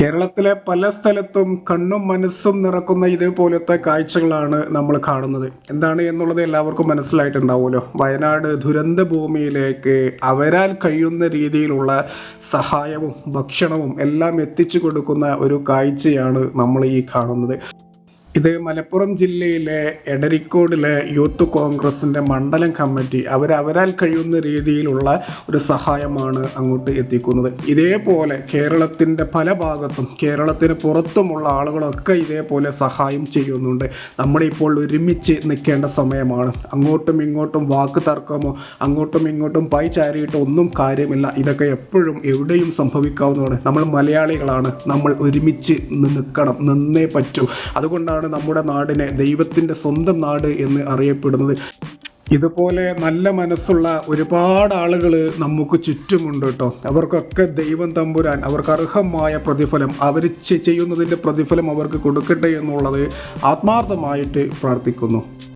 കേരളത്തിലെ പല സ്ഥലത്തും കണ്ണും മനസ്സും നിറക്കുന്ന ഇതേപോലത്തെ കാഴ്ചകളാണ് നമ്മൾ കാണുന്നത്. എന്താണ് എന്നുള്ളത് എല്ലാവർക്കും മനസ്സിലായിട്ടുണ്ടാവുമല്ലോ. വയനാട് ദുരന്ത ഭൂമിയിലേക്ക് അവരാൽ കഴിയുന്ന രീതിയിലുള്ള സഹായവും ഭക്ഷണവും എല്ലാം എത്തിച്ചു കൊടുക്കുന്ന ഒരു കാഴ്ചയാണ് നമ്മൾ ഈ കാണുന്നത്. ഇത് മലപ്പുറം ജില്ലയിലെ എടരിക്കോടിലെ യൂത്ത് കോൺഗ്രസിന്റെ മണ്ഡലം കമ്മിറ്റി അവർ കഴിയുന്ന രീതിയിലുള്ള ഒരു സഹായമാണ് അങ്ങോട്ട് എത്തിക്കുന്നത്. ഇതേപോലെ കേരളത്തിന്റെ പല ഭാഗത്തും കേരളത്തിന് പുറത്തുമുള്ള ആളുകളൊക്കെ ഇതേപോലെ സഹായം ചെയ്യുന്നുണ്ട്. നമ്മളിപ്പോൾ ഒരുമിച്ച് നിൽക്കേണ്ട സമയമാണ്. അങ്ങോട്ടും ഇങ്ങോട്ടും വാക്ക് തർക്കമോ അങ്ങോട്ടും ഇങ്ങോട്ടും പൈ ചാരിയിട്ട് ഒന്നും കാര്യമില്ല. ഇതൊക്കെ എപ്പോഴും എവിടെയും സംഭവിക്കാവുന്നതാണ്. നമ്മൾ മലയാളികളാണ്. നമ്മൾ ഒരുമിച്ച് നിൽക്കണം. നിന്നേ പറ്റൂ. അതുകൊണ്ടാണ് നമ്മുടെ നാടിനെ ദൈവത്തിന്റെ സ്വന്തം നാട് എന്ന് അറിയപ്പെടുന്നത്. ഇതുപോലെ നല്ല മനസ്സുള്ള ഒരുപാട് ആളുകൾ നമുക്ക് ചുറ്റുമുണ്ട് കേട്ടോ. അവർക്കൊക്കെ ദൈവം തമ്പുരാൻ അവർക്ക് അർഹമായ പ്രതിഫലം അവർ ചെയ്യുന്നതിന്റെ പ്രതിഫലം അവർക്ക് കൊടുക്കട്ടെ എന്നുള്ളത് ആത്മാർത്ഥമായിട്ട് പ്രാർത്ഥിക്കുന്നു.